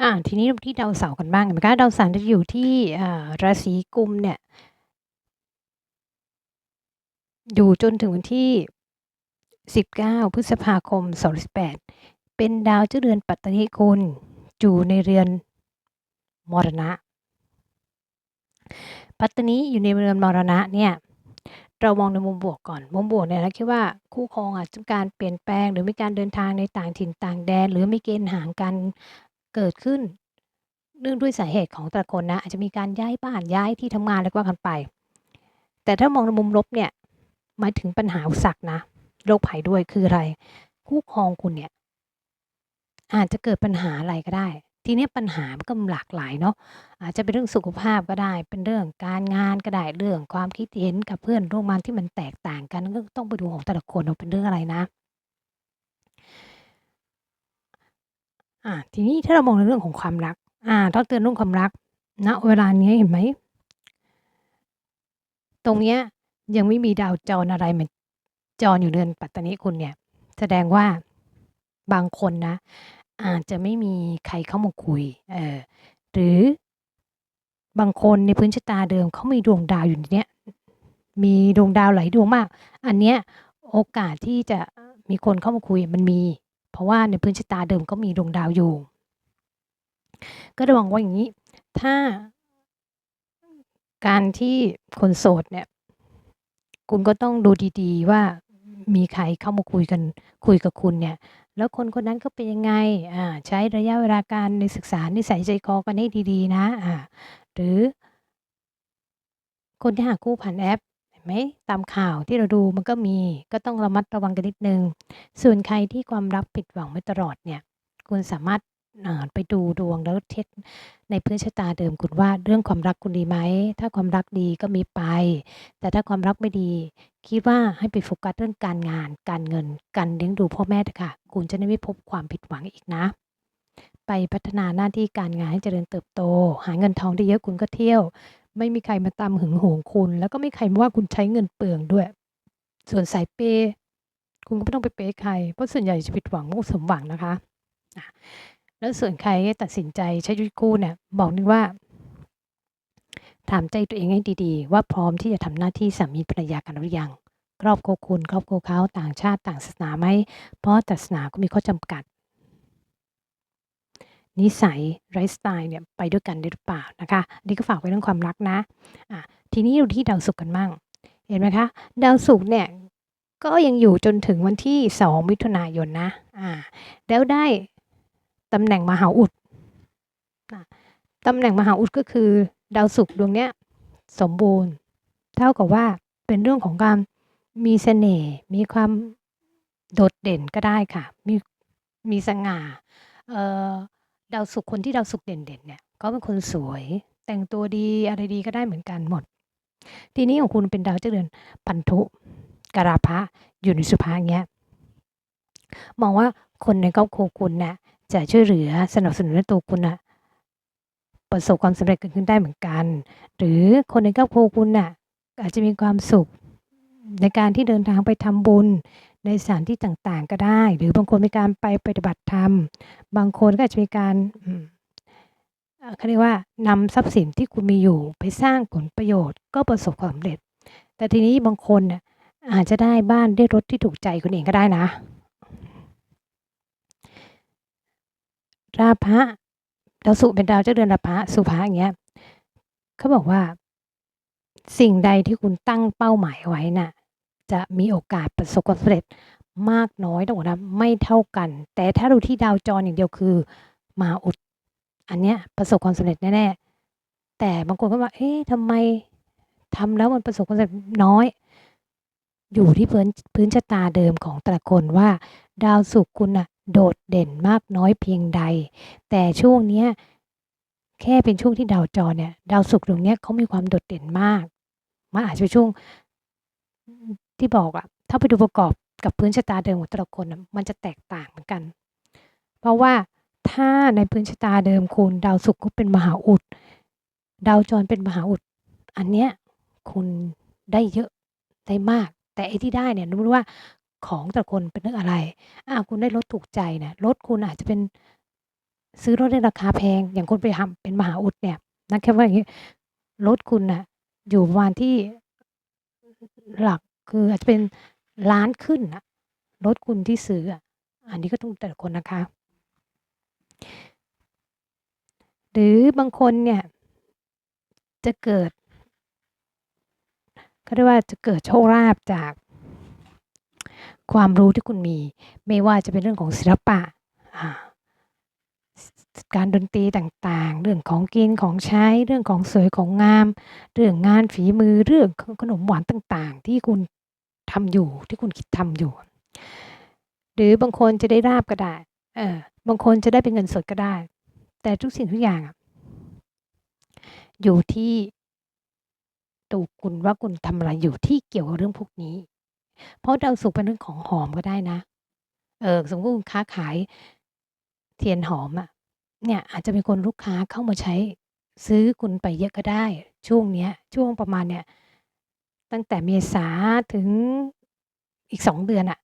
อา ทีนี้ที่ดาวเสาร์กันบ้าง เห็นไหมคะ ดาวเสาร์จะอยู่ที่ อ่า ราศีกุมเนี่ย อยู่จนถึงวันที่ 19 พฤษภาคม2018เป็นดาวเจ้าเรือนปัตตนิคุณ อยู่ในเรือนมรณะ ปัตตนิอยู่ในเรือนมรณะเนี่ย เรามองในมุมบวกก่อน มุมบวกเนี่ย เราคิดว่าคู่ครองอาจจะการเปลี่ยนแปลง หรือมีการเดินทางในต่างถิ่นต่างแดน หรือมีเกณฑ์ห่างกัน เกิดขึ้น เนื่องด้วยสาเหตุของแต่ละคนนะอาจจะมีการย้ายบ้านย้ายที่ทำงานอะไรก็ว่ากันไป แต่ถ้ามองในมุมลบเนี่ยหมายถึงปัญหาอุปสรรคนะโรคภัยด้วยคืออะไร คู่ครองคุณเนี่ย อาจจะเกิดปัญหาอะไรก็ได้ ทีนี้ปัญหามันก็หลากหลายเนาะอาจจะเป็นเรื่องสุขภาพก็ได้ เป็นเรื่องการงานก็ได้เรื่องความคิดเห็นกับเพื่อนร่วมงานที่มันแตกต่างกันก็ต้องไปดูของแต่ละคนว่าเป็นเรื่องอะไรนะ อาทีนี้ถ้าเรามองในเรื่องของความรัก อ่า ต้องเตือนเรื่องความรักณเวลานี้เห็นไหม?ตรงเนี้ยยังไม่มีดาวจรอะไรมาจรอยู่เรือนปัตตานิคุณเนี่ย แสดงว่าบางคนนะ อาจจะไม่มีใครเข้ามาคุย เออ หรือบางคนในพื้นชะตาเดิมเขามีดวงดาวอยู่ในเนี้ย มีดวงดาวหลายดวงมาก อันเนี้ยโอกาสที่จะมีคนเข้ามาคุยมันมี เพราะว่าในพื้นชะตาเดิมก็มีดวงดาวอยู่ ก็ระวังว่าอย่างงี้ ถ้า การที่คนโสดเนี่ย คุณก็ต้องดูดี ๆ ว่ามีใครเข้ามาคุยกันคุยกับคุณเนี่ย แล้วคนคนนั้นเขาเป็นยังไงอาใช้ระยะเวลาการในศึกษานิสัยใจคอกันให้ดี ๆ นะอาหรือคนที่หาคู่ผ่านแอป ไหมตามข่าวที่เราดูมันก็มีก็ต้องระมัดระวังกันนิดนึง ส่วนใครที่ความรักผิดหวังมาตลอดเนี่ย คุณสามารถไปดูดวงแล้วเช็กในพื้นชะตาเดิมคุณว่าเรื่องความรักคุณดีไหม ถ้าความรักดีก็มีไป แต่ถ้าความรักไม่ดี คิดว่าให้ไปโฟกัสเรื่องการงาน การเงิน การเลี้ยงดูพ่อแม่ค่ะ คุณจะได้ไม่พบความผิดหวังอีกนะ ไปพัฒนาหน้าที่การงานให้เจริญเติบโต หาเงินทองได้เยอะคุณก็เที่ยว ไม่มีใครมาตามหึงหวงคุณ แล้วก็ไม่ใครมาว่าคุณใช้เงินเปลืองด้วย ส่วนสายเปย์คุณก็ไม่ต้องไปเปย์ใคร เพราะส่วนใหญ่จะผิดหวังไม่สมหวังนะคะ แล้วส่วนใครตัดสินใจใช้ชีวิตคู่เนี่ยบอกนิดว่า ถามใจตัวเองให้ดีๆ ว่าพร้อมที่จะทำหน้าที่สามีภรรยากันหรือยัง ครอบครัวคุณ ครอบครัวเขาต่างชาติต่างศาสนาไหมเพราะศาสนาก็มีข้อจำกัด นิสัยไลฟ์สไตล์เนี่ยไปด้วยกันได้หรือเปล่านะคะนนี้ก็ฝากไว้เรื่องความรักนะอาทีนี้ดูที่ดาวศุกร์กันมั่ง เห็นไหมคะ ดาวศุกร์เนี่ยก็ยังอยู่จนถึงวันที่ 2 มิถุนายนนะอาแล้วได้ตำแหน่งมหาอุดตำแหน่งมหาอุดก็คือ ดาวศุกร์ดวงเนี้ยสมบูรณ์ เท่ากับว่าเป็นเรื่องของการมีเสน่ห์มีความโดดเด่นก็ได้ค่ะ มีมีสง่าเอ่อ ดาวศุกร์คนที่ดาวศุกร์เด่นๆเนี่ยเขาเป็นคนสวย แต่งตัวดีอะไรดีก็ได้เหมือนกันหมด ทีนี้ของคุณเป็นดาวเจ้าเรือนพันธุกราพะอยู่ในสุภะอย่างเงี้ยมองว่าคนในครอบครัวคุณน่ะจะช่วยเหลือสนับสนุนตัวคุณน่ะประสบความสำเร็จเกิดขึ้นได้เหมือนกัน หรือคนในครอบครัวคุณน่ะอาจจะมีความสุขในการที่เดินทางไปทำบุญ ในสถานที่ต่างๆ ก็ได้ หรือบางคนมีการไปปฏิบัติธรรม บางคนก็อาจจะมีการเขาเรียกว่านำทรัพย์สินที่คุณมีอยู่ไปสร้างผลประโยชน์ก็ประสบความสำเร็จ แต่ทีนี้บางคนน่ะอาจจะได้บ้านได้รถที่ถูกใจคุณเองก็ได้นะราพะดาวศุเป็นดาวเจ้าเรือนราพะสุภะอย่างเงี้ยเขาบอกว่า สิ่งใดที่คุณตั้งเป้าหมายไว้น่ะ จะมีโอกาสประสบความสำเร็จมากน้อยต้องบอกนะไม่เท่ากัน แต่ถ้าดูที่ดาวจรอย่างเดียวคือมาอุด อันเนี้ยประสบความสำเร็จแน่ๆแต่บางคนก็ว่า เอ๊ะทำไมทำแล้วมันประสบความสำเร็จน้อย อยู่ที่พื้นพื้นชะตาเดิมของแต่ละคนว่า ดาวศุกร์คุณน่ะโดดเด่นมากน้อยเพียงใด แต่ช่วงเนี้ยแค่เป็นช่วงที่ดาวจรเนี่ย ดาวศุกร์ดวงเนี้ยเขามีความโดดเด่นมากมันอาจจะเป็นช่วง ที่บอกอะถ้าไปดูประกอบกับพื้นชะตาเดิมของแต่ละคนน่ะมันจะแตกต่างเหมือนกัน เพราะว่าถ้าในพื้นชะตาเดิมคุณดาวศุกร์ก็เป็นมหาอุด ดาวจรเป็นมหาอุด อันเนี้ยคุณได้เยอะได้มาก แต่ไอ้ที่ได้เนี่ยรู้ว่าของแต่ละคนเป็นเรื่องอะไรอาคุณได้รถถูกใจเนี่ยรถคุณอาจจะเป็นซื้อรถในราคาแพง อย่างคนไปทำเป็นมหาอุดเนี่ยนะแค่ว่าอย่างงี้รถคุณน่ะอยู่ประมาณที่หลัก คืออาจจะเป็นล้านขึ้นนะรถคุณที่ซื้ออะอันนี้ก็ต้องแต่ละคนนะคะ หรือบางคนเนี่ย จะเกิดเขาเรียกว่าจะเกิดโชคลาภจาก ความรู้ที่คุณมี ไม่ว่าจะเป็นเรื่องของศิลปะอ่า การดนตรีต่างๆ เรื่องของกินของใช้ เรื่องของสวยของงาม เรื่องงานฝีมือ เรื่องขนมหวานต่างๆ ที่คุณทำอยู่ ที่คุณคิดทำอยู่ หรือบางคนจะได้ลาบก็ได้ เออ บางคนจะได้เป็นเงินสดก็ได้ แต่ทุกสิ่งทุกอย่าง อยู่ที่ตัวคุณว่าคุณทำอะไรอยู่ที่เกี่ยวกับเรื่องพวกนี้ เพราะดาวศุกเป็นเรื่องของหอมก็ได้นะ เออ สมมติคุณค้าขายเทียนหอมอะ เนี่ยอาจจะมีคนลูกค้าเข้ามาใช้ ซื้อคุณไปเยอะก็ได้ ช่วงเนี้ย ช่วงประมาณเนี่ย ตั้งแต่เมษาถึงอีก 2 เดือนอะ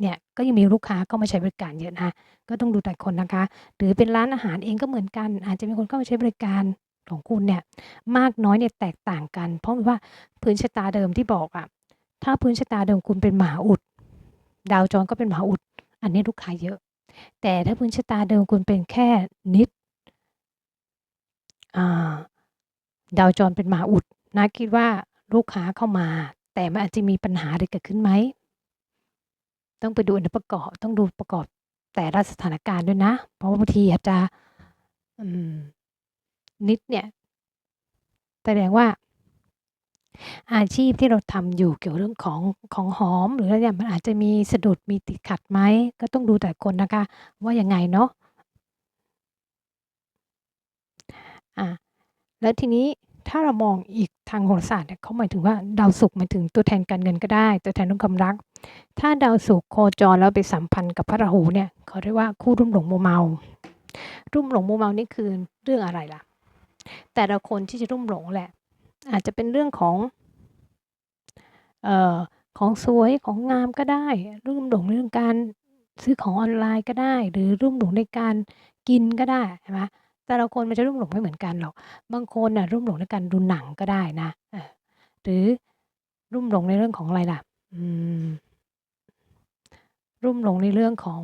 เนี่ย ก็ยังมีลูกค้าเข้ามาใช้บริการเยอะนะ ก็ต้องดูแต่คนนะคะ หรือเป็นร้านอาหารเองก็เหมือนกัน อาจจะมีคนเข้ามาใช้บริการของคุณเนี่ย มากน้อยเนี่ยแตกต่างกัน เพราะว่าพื้นชะตาเดิมที่บอกอะถ้าพื้นชะตาเดิมคุณเป็นมหาอุด ดาวจรก็เป็นมหาอุด อันนี้ลูกค้าเยอะ แต่ถ้าพื้นชะตาเดิมคุณเป็นแค่นิดาดาวจรเป็นหมาอุดนะคิดว่าลูกค้าเข้ามา แต่มันอาจจะมีปัญหาอะไรเกิดขึ้นไหม ต้องไปดูองค์ประกอบต้องดูประกอบแต่ละสถานการณ์ด้วยนะ เพราะบางทีอาจจะนิดเนี่ยแสดงว่า อาชีพที่เราทำอยู่เกี่ยวเรื่องของ ของหอม หรืออะไรเนี่ย มันอาจจะมีสะดุด มีติดขัดไหม ก็ต้องดูแต่คนนะคะว่ายังไงเนาะ อา แล้วทีนี้ถ้าเรามองอีกทางโหราศาสตร์เนี่ย เขาหมายถึงว่า ดาวศุกร์หมายถึงตัวแทนการเงินก็ได้ ตัวแทนเรื่องความรัก ถ้าดาวศุกร์โคจรแล้วไปสัมพันธ์กับพระราหูเนี่ย เขาเรียกว่าคู่รุ่มหลงมัวเมา รุ่มหลงมัวเมานี่คือเรื่องอะไรล่ะ แต่ละคนที่จะรุ่มหลงแหละ อาจจะเป็นเรื่องของเอ่อของสวยของงามก็ได้รุ่มหลงเรื่องการซื้อของออนไลน์ก็ได้ หรือรุ่มหลงในการกินก็ได้ใช่ไหมแต่ละคนมันจะรุ่มหลงไม่เหมือนกันหรอกบางคนน่ะรุ่มหลงในการดูหนังก็ได้นะหรือรุ่มหลงในเรื่องของอะไรล่ะอืมรุ่มหลงในเรื่องของ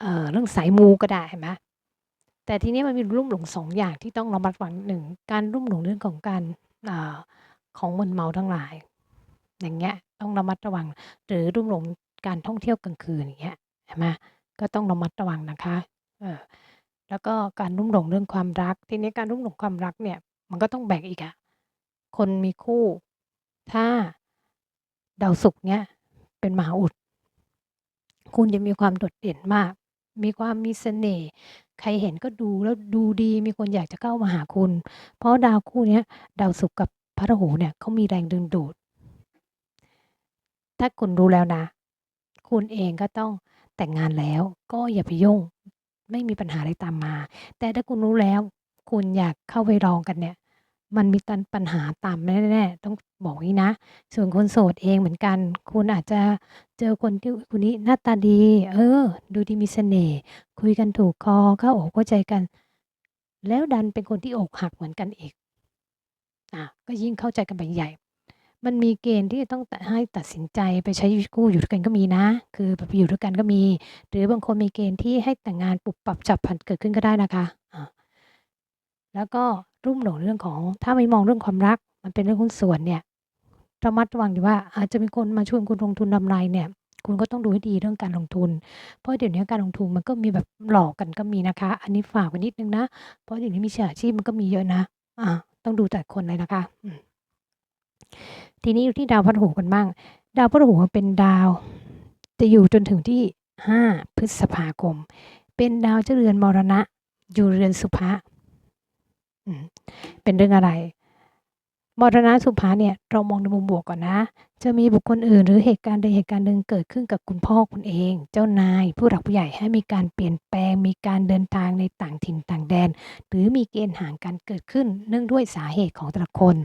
เอ่อเรื่องสายมูก็ได้เห็นไหม แต่ทีนี้มันมีรุ่มหลง2องอย่างที่ต้องระมัดระวังหนึ่งการรุ่มหลงเรื่องของการอของมึนเมาทั้งหลาย อย่างเงี้ยต้องระมัดระวัง หรือรุ่มหลงการท่องเที่ยวกลางคืนอย่างเงี้ยเห็นไหมก็ต้องระมัดระวังนะคะเออแล้วก็การรุ่มหลงเรื่องความรัก ทีนี้การรุ่มหลงความรักเนี่ย มันก็ต้องแบ่งอีกอะคนมีคู่ ถ้าดาวศุกร์เนี่ย เป็นมหาอุด คุณจะมีความโดดเด่นมาก มีความมีเสน่ห์ ใครเห็นก็ดูแล้วดูดีมีคนอยากจะเข้ามาหาคุณ เพราะดาวคู่นี้ดาวศุกร์กับพระราหูเนี่ยเขามีแรงดึงดูด ถ้าคุณรู้แล้วนะ คุณเองก็ต้องแต่งงานแล้ว ก็อย่าไปยุ่ง ไม่มีปัญหาอะไรตามมา แต่ถ้าคุณรู้แล้ว คุณอยากเข้าไปลองกันเนี่ย มันมีตันปัญหาตามแน่ๆต้องบอกงี้นะ ส่วนคนโสดเองเหมือนกัน คุณอาจจะ เจอคนที่คนนี้หน้าตาดี เออ ดูดีมีเสน่ห์คุยกันถูกคอเข้าอกเข้าใจกัน แล้วดันเป็นคนที่อกหักเหมือนกันอีกอาก็ยิ่งเข้าใจกันไปใหญ่ มันมีเกณฑ์ที่ต้องให้ตัดสินใจไปใช้ชีวิตคู่อยู่ด้วยกันก็มีนะ คือแบบไปอยู่ด้วยกันก็มี หรือบางคนมีเกณฑ์ที่ให้แต่งงานปุบปับฉับพลันเกิดขึ้นก็ได้นะคะอ่าแล้วก็รุ่มหลงเรื่องของถ้าไม่มองเรื่องความรัก มันเป็นเรื่องหุ้นส่วนเนี่ย ระมัดระวังดีว่าอาจจะมีคนมาชวนคุณลงทุนทำไรเนี่ย คุณก็ต้องดูให้ดีเรื่องการลงทุน เพราะเดี๋ยวนี้การลงทุนมันก็มีแบบหลอกกันก็มีนะคะ อันนี้ฝากไว้นิดนึงนะ เพราะเดี๋ยวนี้มิจฉาชีพมันก็มีเยอะนะอาต้องดูแต่คนเลยนะคะทีนี้อยู่ที่ดาวพฤหัสกันบ้าง ดาวพฤหัสเป็นดาว จะอยู่จนถึงที่ 5 พฤษภาคม เป็นดาวเจรือนมรณะ อยู่เรือนสุภะเป็นเรื่องอะไร มรณะสุภะเนี่ยเรามองในมุมบวกก่อนนะ จะมีบุคคลอื่น หรือเหตุการณ์ใดเหตุการณ์หนึ่งเกิดขึ้นกับคุณพ่อคุณเอง เจ้านาย ผู้หลักผู้ใหญ่ให้มีการเปลี่ยนแปลง มีการเดินทางในต่างถิ่นต่างแดน หรือมีเกณฑ์ห่างกันเกิดขึ้น เนื่องด้วยสาเหตุของแต่ละคน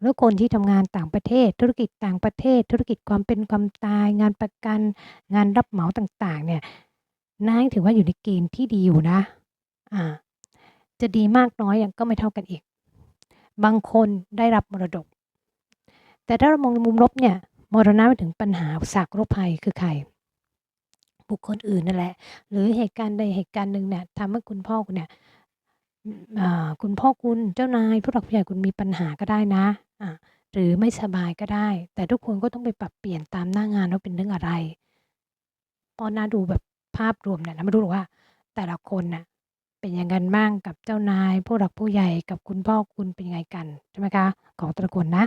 แล้วคนที่ทำงานต่างประเทศ ธุรกิจต่างประเทศ ธุรกิจความเป็นความตาย งานประกันงานรับเหมาต่างๆ เนี่ยนางถือว่าอยู่ในเกณฑ์ที่ดีอยู่นะ อ่า จะดีมากน้อยอะก็ไม่เท่ากันอีก บางคนได้รับมรดก แต่ถ้าเรามองในมุมลบเนี่ยมรณะไปถึงปัญหาสรรคโรภัยคือใคร บุคคลอื่นนั่นแหละ หรือเหตุการณ์ใดเหตุการณ์หนึ่งเนี่ยทำให้คุณพ่อคุณเนี่ยคุณพ่อคุณเจ้านายผู้หลักผู้ใหญ่คุณมีปัญหาก็ได้นะอ่าหรือไม่สบายก็ได้ แต่ทุกคนก็ต้องไปปรับเปลี่ยนตามหน้างานว่าเป็นเรื่องอะไรพอนาดูแบบภาพรวมเนี่ยเราไม่รู้หรอกว่า แต่ละคนน่ะ เป็นยังไงกันบ้างกับเจ้านายผู้หลักผู้ใหญ่กับคุณพ่อคุณเป็นยังไงกันใช่ไหมคะของต่ละคนนะ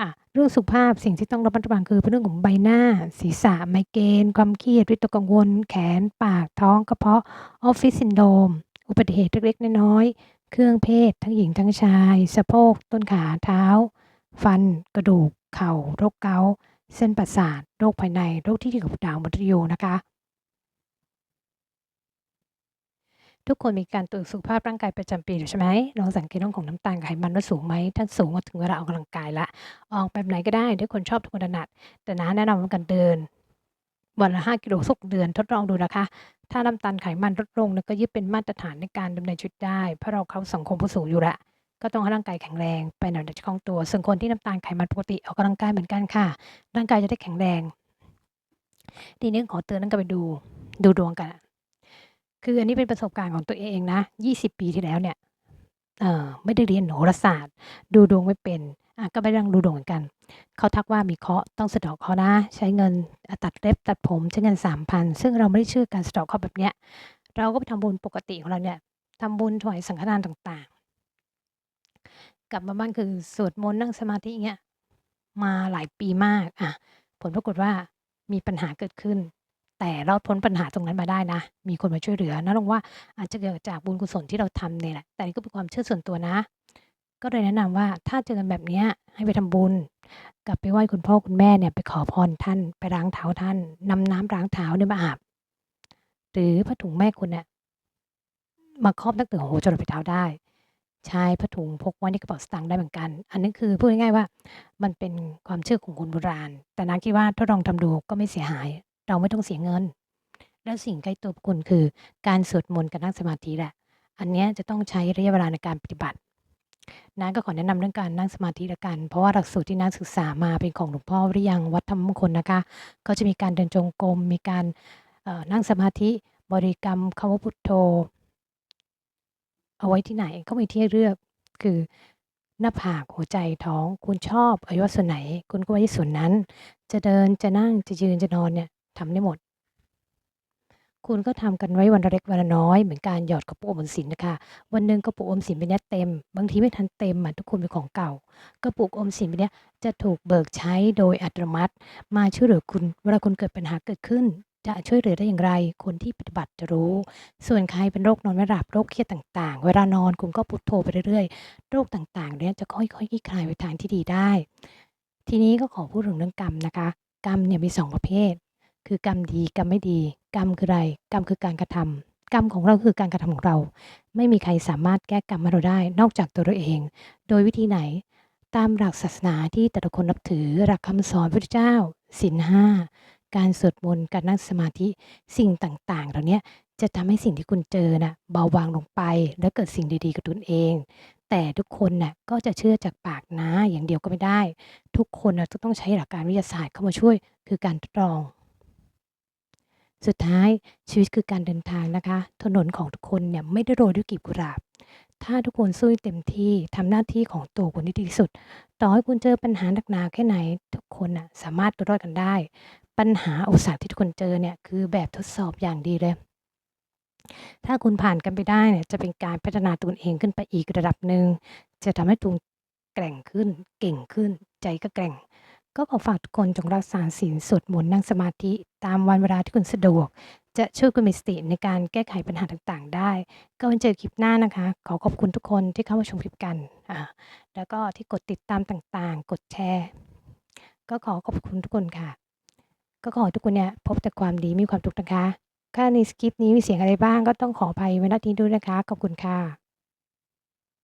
อะเรื่องสุขภาพสิ่งที่ต้องระมัดระวังคือเป็นเรื่องของใบหน้า ศีรษะไมเกรนความเครียดวิตกกังวล แขน ปากท้องกระเพาะออฟฟิศซินโดมอุบัติเหตุเล็กๆน้อยๆเครื่องเพศ ทั้งหญิงทั้งชาย สะโพก ต้นขาเท้า ฟัน กระดูก เข่าโรคเกาต์เส้นประสาทโรคภายในโรคที่เกี่ยวกับดาวมฤตยูนะคะ ทุกคนมีการตรวจสุขภาพร่างกายประจำปีอยู่ใช่ไหมลองสังเกตเรื่องของน้ำตาลไขมันว่าสูงไหมถ้าสูงก็ถึงเวลาออกกำลังกายล้วออกแบบไหนก็ได้ทุกคนชอบทุกคนถนัด แต่น้าแนะนำว่าการเดิน วันละ 5 กิโลทุกเดือนทดลองดูนะคะ ถ้าน้ำตาลไขมันลดลงนี่ยก็ยึดเป็นมาตรฐานในการดำเนินชีวิตได้ เพราะเราเข้าสังคมผู้สูงอยุแล้วก็ต้องให้ร่างกายแข็งแรงไปหน่อยจะคล่องตัว ส่วนคนที่น้ำตาลไขมันปกติออกกำลังกายเหมือนกันค่ะ ร่างกายจะได้แข็งแรง ทีนี้ขอเตือนนั่นก็ไปดูดูดวงกัน คืออันนี้เป็นประสบการณ์ของตัวเองนะ 20 ปีที่แล้วเนี่ยเออไม่ได้เรียนโหราศาสตร์ ดูดวงไม่เป็นอะก็ไปนั่งดูดวงเหมือนกัน เขาทักว่ามีเคราะห์ต้องสะดาะเคราะห์นะ ใช้เงินตัดเล็บตัดผมใช้เงิน3,000ซึ่งเราไม่ได้เชื่อการสะดาะเคราะห์แบบเนี้ย เราก็ไปทำบุญปกติของเราเนี่ยทำบุญถวายสังฆทานต่างๆ กลับมาบ้านคือสวดมนต์นั่งสมาธิเงี้ยมาหลายปีมากอะผลปรากฏว่ามีปัญหาเกิดขึ้น แต่รอดพ้นปัญหาตรงนั้นมาได้นะ มีคนมาช่วยเหลือนะลงว่าอาจจะเกิดจากบุญกุศลที่เราทำเนี่ยแหละ แต่นี่ก็เป็นความเชื่อส่วนตัวนะ ก็เลยแนะนำว่าถ้าเจอกันแบบเนี้ยให้ไปทำบุญ กลับไปไหว้คุณพ่อคุณแม่เนี่ยไปขอพรท่านไปล้างเท้าท่านนำน้ำล้างเท้าเนี่ยมาอาบหรือผ้าถุงแม่คุณเนี่ยมาครอบตั้งแต่หัวจรดปลายเท้าได้ ใช้ผ้าถุงพกไว้ในกระเป๋าสตางค์ได้เหมือนกัน อันนี้คือพูดง่ายๆว่า มันเป็นความเชื่อของคนโบราณ แต่นาคิดว่าถ้าลองทำดูก็ไม่เสียหาย เราไม่ต้องเสียเงิน แล้วสิ่งใกล้ตัวคุณคือการสวดมนต์กับนั่งสมาธิแหละ อันนี้จะต้องใช้ระยะเวลาในการปฏิบัติน้าก็ขอแนะนำเรื่องการนั่งสมาธิละกัน เพราะว่าหลักสูตรที่น้าศึกษามาเป็นของหลวงพ่อวิริยังวัดธรรมมงคลนะคะ ก็จะมีการเดินจงกรม มีการนั่งสมาธิบริกรรมคำว่าพุทโธ เอาไว้ที่ไหนก็มีที่เลือกคือหน้าผากหัวใจท้อง คุณชอบอวัยวะส่วนไหน คุณก็ไว้ที่ส่วนนั้น จะเดินจะนั่งจะยืนจะนอนเนี่ย ทำได้หมด คุณก็ทำกันไว้วันละเล็กวันละน้อย เหมือนการหยอดกระปุกออมสินนะคะ วันหนึ่งกระปุกออมสินใบเนี้ยเต็ม บางทีไม่ทันเต็มอะทุกคนเป็นของเก่า กระปุกออมสินใบเนี้ยจะถูกเบิกใช้โดยอัตโนมัติ มาช่วยเหลือคุณเวลาคุณเกิดปัญหาเกิดขึ้นจะช่วยเหลือได้อย่างไร คนที่ปฏิบัติจะรู้ ส่วนใครเป็นโรคนอนไม่หลับ โรคเครียดต่างๆ เวลานอนคุณก็พุทโธไปเรื่อยๆ โรคต่างๆ เนี่ยจะค่อยๆคลี่คลายไปทางที่ดีได้ ทีนี้ก็ขอพูดถึงเรื่องกรรมนะคะ กรรมเนี่ยมี 2 ประเภท คือกรรมดีกรรมไม่ดี กรรมคืออะไร กรรมคือการกระทำกรรมของเราคือการกระทำของเรา ไม่มีใครสามารถแก้กรรมให้เราได้ นอกจากตัวเราเอง โดยวิธีไหน ตามหลักศาสนาที่แต่ละคนนับถือหลักคำสอนพระเจ้าศีล5การสวดมนต์การนั่งสมาธิสิ่งต่างๆ เหล่าเนี้ยจะทำให้สิ่งที่คุณเจอน่ะเบาบางลงไป และเกิดสิ่งดีๆกับตนเอง แต่ทุกคนน่ะก็จะเชื่อจากปากน้าอย่างเดียวก็ไม่ได้ ทุกคนนะจะต้องใช้หลักการวิทยาศาสตร์เข้ามาช่วย คือการทดลอง สุดท้ายชีวิตคือการเดินทางนะคะ ถนนของทุกคนเนี่ยไม่ได้โรยด้วยกลีบกุหลาบ ถ้าทุกคนสู้เต็มที่ทำหน้าที่ของตัวคุณให้ดีที่สุด ต่อให้คุณเจอปัญหาหนักหนาแค่ไหน ทุกคนน่ะสามารถตัวรอดกันได้ ปัญหาอุปสรรคที่ทุกคนเจอเนี่ยคือแบบทดสอบอย่างดีเลย ถ้าคุณผ่านกันไปได้เนี่ยจะเป็นการพัฒนาตนเองขึ้นไปอีกระดับหนึ่งจะทำให้คุณแกร่งขึ้น เก่งขึ้น ใจก็แกร่ง ก็ขอฝากทุกคนจงรักษาศีลสวดมนต์นั่งสมาธิตามวันเวลาที่คุณสะดวก จะช่วยคุณมีสติในการแก้ไขปัญหาต่างๆ ได้ ก็ไว้เจอคลิปหน้านะคะ ขอขอบคุณทุกคนที่เข้ามาชมคลิปกันอ่าแล้วก็ที่กดติดตามต่างๆ กดแชร์ ก็ขอขอบคุณทุกคนค่ะ ก็ขอให้ทุกคนเนี่ยพบแต่ความดีมีความสุขนะคะถ้าในคลิปนี้มีเสียงอะไรบ้างก็ต้องขออภัยไว้ณที่ด้วยนะคะ ขอบคุณค่ะ